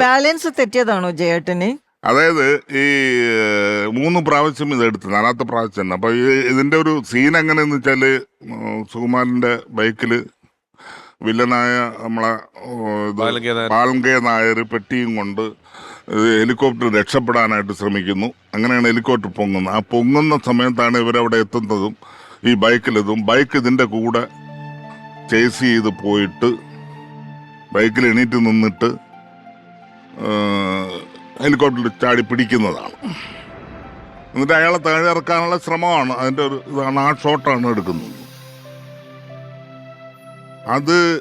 Balance തെറ്റിയതാണോ ജയേട്ടന്? അതായത് ഈ മൂന്ന് പ്രാവശ്യം ഇത് എടുത്തു നാലാമത്തെ പ്രാവശ്യം തന്നെ. അപ്പൊ ഈ ഇതിന്റെ ഒരു സീൻ എങ്ങനെയെന്ന് വെച്ചാൽ ഉം, സുകുമാരന്റെ ബൈക്കിൽ വില്ലനായ നമ്മളെ ബാലങ്കേ നായർ. പെട്ടിയും കൊണ്ട് ഹെലികോപ്റ്റർ രക്ഷപ്പെടാനായിട്ട് ശ്രമിക്കുന്നു. അങ്ങനെയാണ് ഹെലികോപ്റ്റർ പൊങ്ങുന്നത്. ആ പൊങ്ങുന്ന സമയത്താണ് ഇവരവിടെ എത്തുന്നതും ഈ ബൈക്കിലെത്തും. ബൈക്ക് ഇതിന്റെ കൂടെ ചേസ് ചെയ്ത് പോയിട്ട് ബൈക്കിൽ എണീറ്റ് നിന്നിട്ട് ഹെലികോപ്റ്ററിൽ ചാടി പിടിക്കുന്നതാണ്. എന്നിട്ട് അയാളെ താഴെ ഇറക്കാനുള്ള ശ്രമമാണ്. അതിന്റെ ഒരു ഇതാണ് ആ ഷോട്ടാണ് എടുക്കുന്നത്. അത്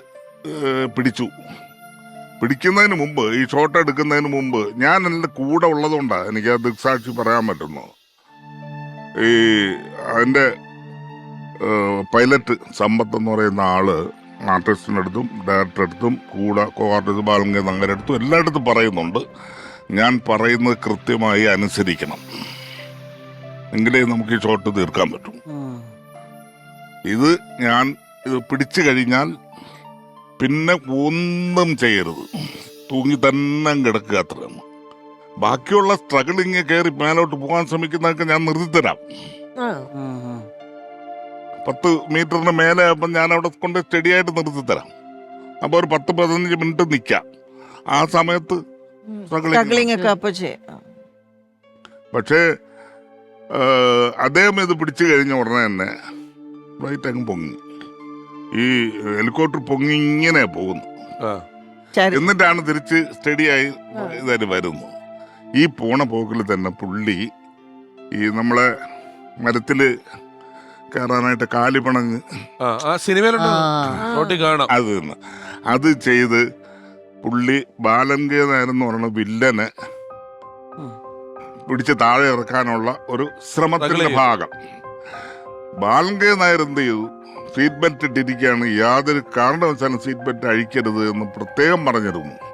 പിടിച്ചു. പിടിക്കുന്നതിന് മുമ്പ് ഈ ഷോട്ട് എടുക്കുന്നതിന് മുമ്പ് ഞാൻ എന്റെ കൂടെ ഉള്ളതുകൊണ്ടാണ് എനിക്ക് ആ ദൃക്സാക്ഷി പറയാൻ പറ്റുന്നത്. ഈ അതിന്റെ പൈലറ്റ് സമ്പത്ത് എന്ന് പറയുന്ന ആൾ ആർട്ടിസ്റ്റിന്റെ അടുത്തും ഡയറക്ടറെ അടുത്തും കൂടെ കോ ആർട്ടിസ്റ്റ് ബാലങ്കെ നങ്കരുടെ അടുത്തും എല്ലായിടത്തും പറയുന്നുണ്ട്. ഞാൻ പറയുന്നത് കൃത്യമായി അനുസരിക്കണം. എങ്കിലേ നമുക്ക് ഈ ഷോട്ട് തീർക്കാൻ പറ്റും. ഇത് ഞാൻ ഇത് പിടിച്ചു കഴിഞ്ഞാൽ പിന്നെ ഒന്നും ചെയ്യരുത്. തൂങ്ങി തന്നെ കിടക്കുക അത്രയാണ് ബാക്കിയുള്ള സ്ട്രഗിളിങ് കയറി മേലോട്ട് പോകാൻ ശ്രമിക്കുന്നതൊക്കെ ഞാൻ നിർത്തിത്തരാം പത്ത് മീറ്ററിന് മേലെ ആകുമ്പോൾ ഞാൻ അവിടെ കൊണ്ട് സ്റ്റഡി നിർത്തി തരാം. അപ്പോൾ ഒരു പത്ത് പതിനഞ്ച് മിനിറ്റ് നിൽക്കാം ആ സമയത്ത് പക്ഷേ അദ്ദേഹം ഇത് പിടിച്ചു കഴിഞ്ഞ ഉടനെ തന്നെ ഫ്ലൈറ്റ് അങ്ങ് പൊങ്ങി. ഈ ഹെലികോപ്റ്റർ പൊങ്ങി ഇങ്ങനെ പോകുന്നു. ആ. എന്നിട്ടാണ് തിരിച്ച് സ്റ്റഡിയായി ഇതായി വരുന്നത് ഈ പോണ പോക്കിൽ തന്നെ പുള്ളി ഈ നമ്മളെ മരത്തിൽ കയറാനായിട്ട് കാലിപ്പണങ്ങ് ആ ആ സിനിമയിലുണ്ട്? ആ. റോട്ടിൽ കാണാം. അത് അത് ചെയ്ത് പുള്ളി ബാലൻകേ നായരെന്ന് പറയുന്ന വില്ലനെ. പിടിച്ച് താഴെ ഇറക്കാനുള്ള ഒരു ശ്രമത്തിന്റെ ഭാഗം. ബാലൻകേ നായർ എന്ത് ചെയ്തു? സീറ്റ് ബെൽറ്റ് ഇട്ടിരിക്കുകയാണ്. യാതൊരു കാരണവശാലും സീറ്റ് ബെൽറ്റ് അഴിക്കരുത് എന്ന് പ്രത്യേകം പറഞ്ഞിരുന്നു.